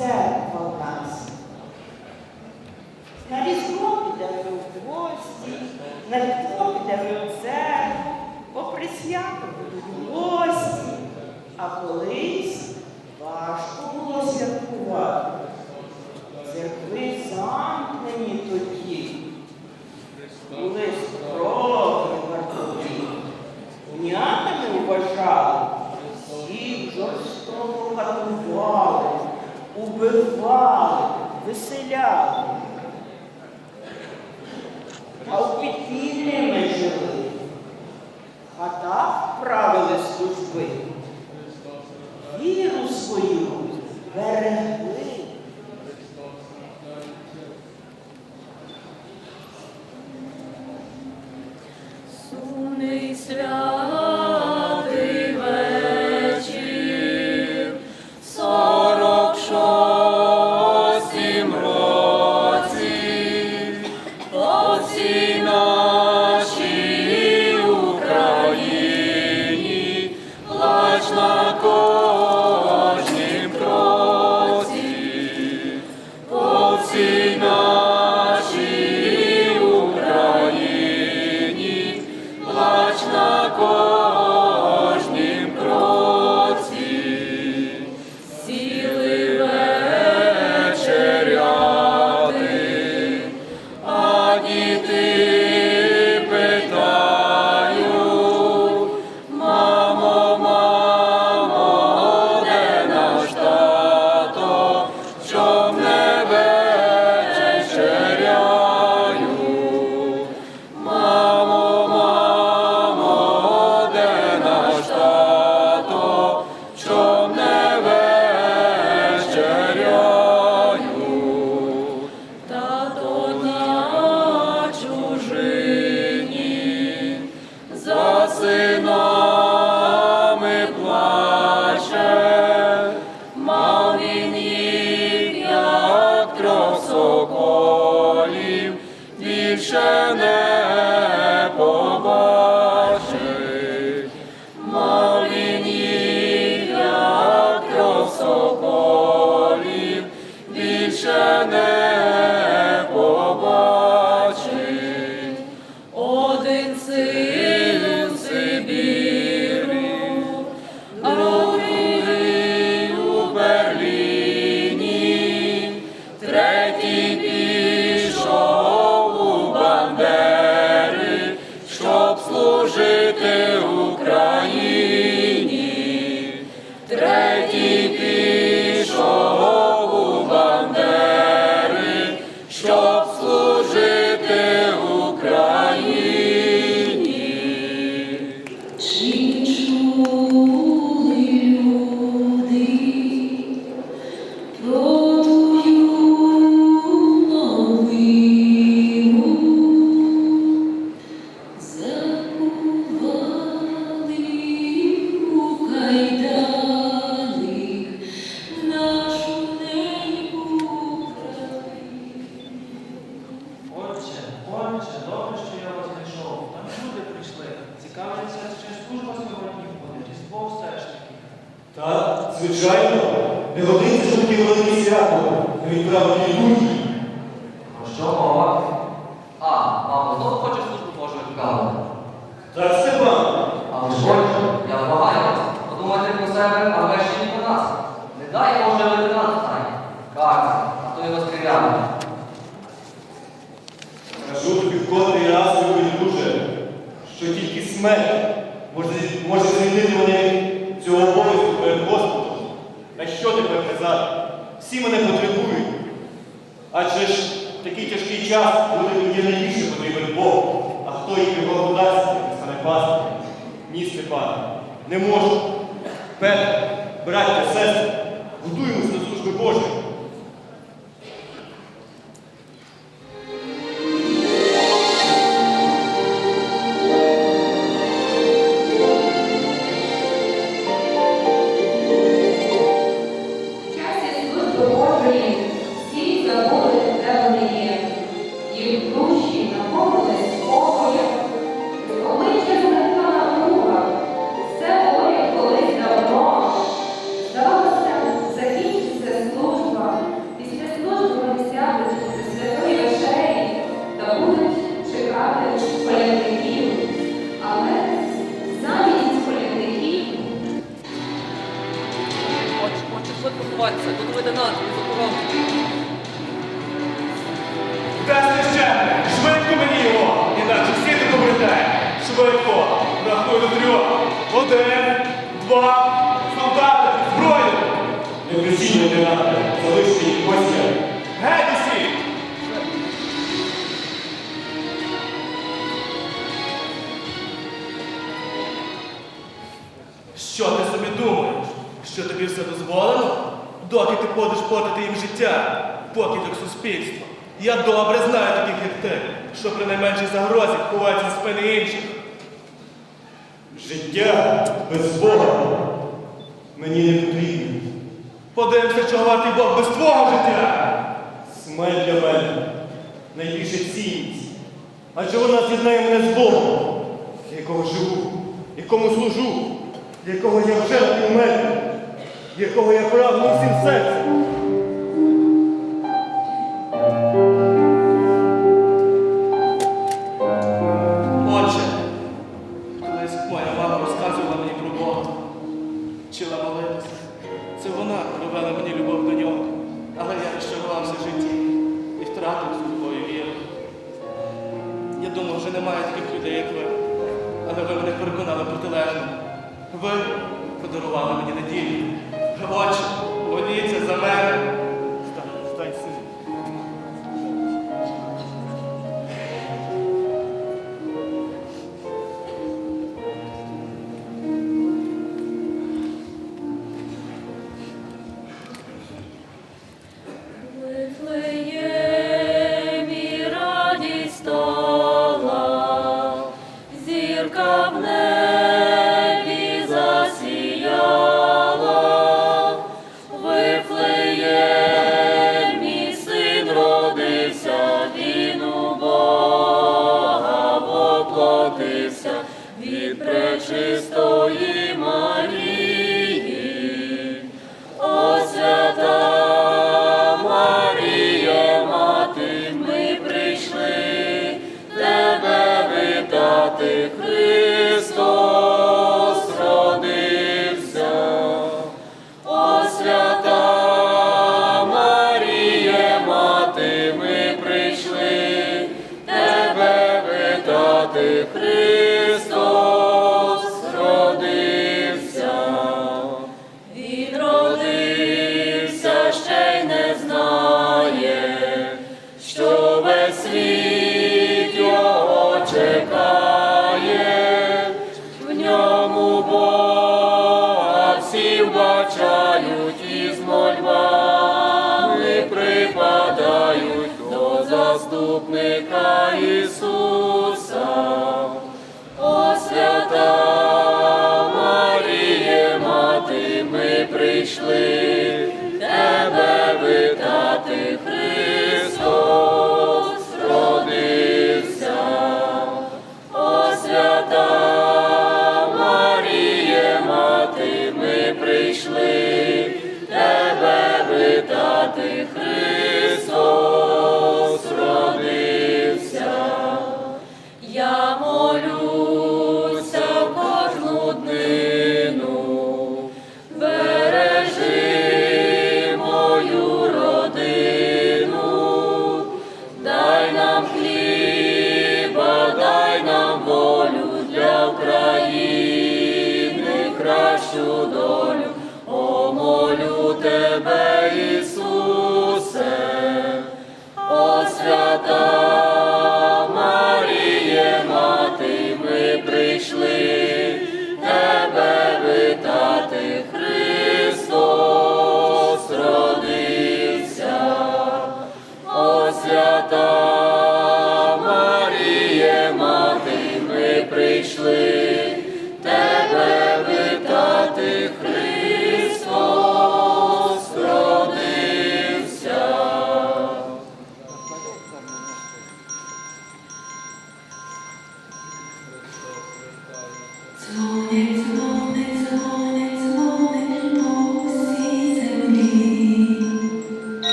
церква в нас. На різдво підемо в гості, на різдво підемо в церкву, попри свято будуть гості, а колись важко було святкувати. убивали, виселяли, а у підпільні ми жили, а так правили служби, віру свою берегли. синами плаче, мав він як трьох соколів, більше не. пастор, ні, Степане, не можу. Петр, браття, сестри, готуємося до служби Божої. весільну тинаду, залишити їх гостя. Що ти собі думаєш? Що тобі все дозволено? Доки ти будеш подати їм життя, покидок суспільства. Я добре знаю таких, як ти, що при найменшій загрозі ховаються з спини інших. Життя без Бога мені не потрібно. Подивимося, чого вартий Бог без твого життя. Смерть для мене найбільше цінність. Адже вона з'єднає мене з Богом, для якого живу, якому служу, для якого я вже вмер, якого я прагну всім серцем. Я думав, вже немає таких людей, як ви. Але ви мене переконали протилежно. Ви подарували мені надію. Отче, моліться за мене. заступника Ісуса, О, свята Марія, мати, ми прийшли тебе витати.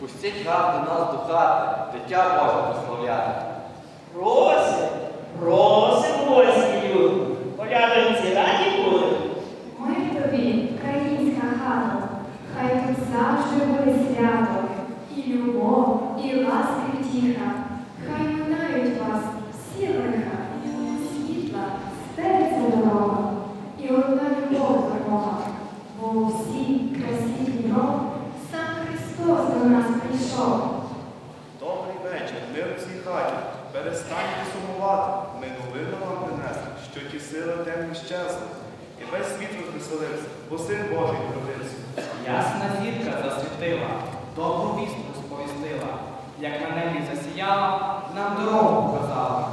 Пустіть нам до нас до хати, дитя Боже прославляти. Просим, просим ось люди, порядонці раді будуть. Ми тобі, країнська хата, хай тут завжди буде свято, і любов, і ласка тіха. в цій хаті, перестаньте сумувати. Ми новину вам принесли, що ті сили темні щезли. І весь світ розвеселився, бо син Божий родився. Ясна зірка засвітила, добру вістку сповістила, як на небі засіяла, нам дорогу показала.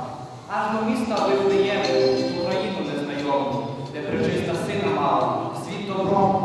Аж до міста вивдає Україну незнайому, де причиста сина мала, світ добром.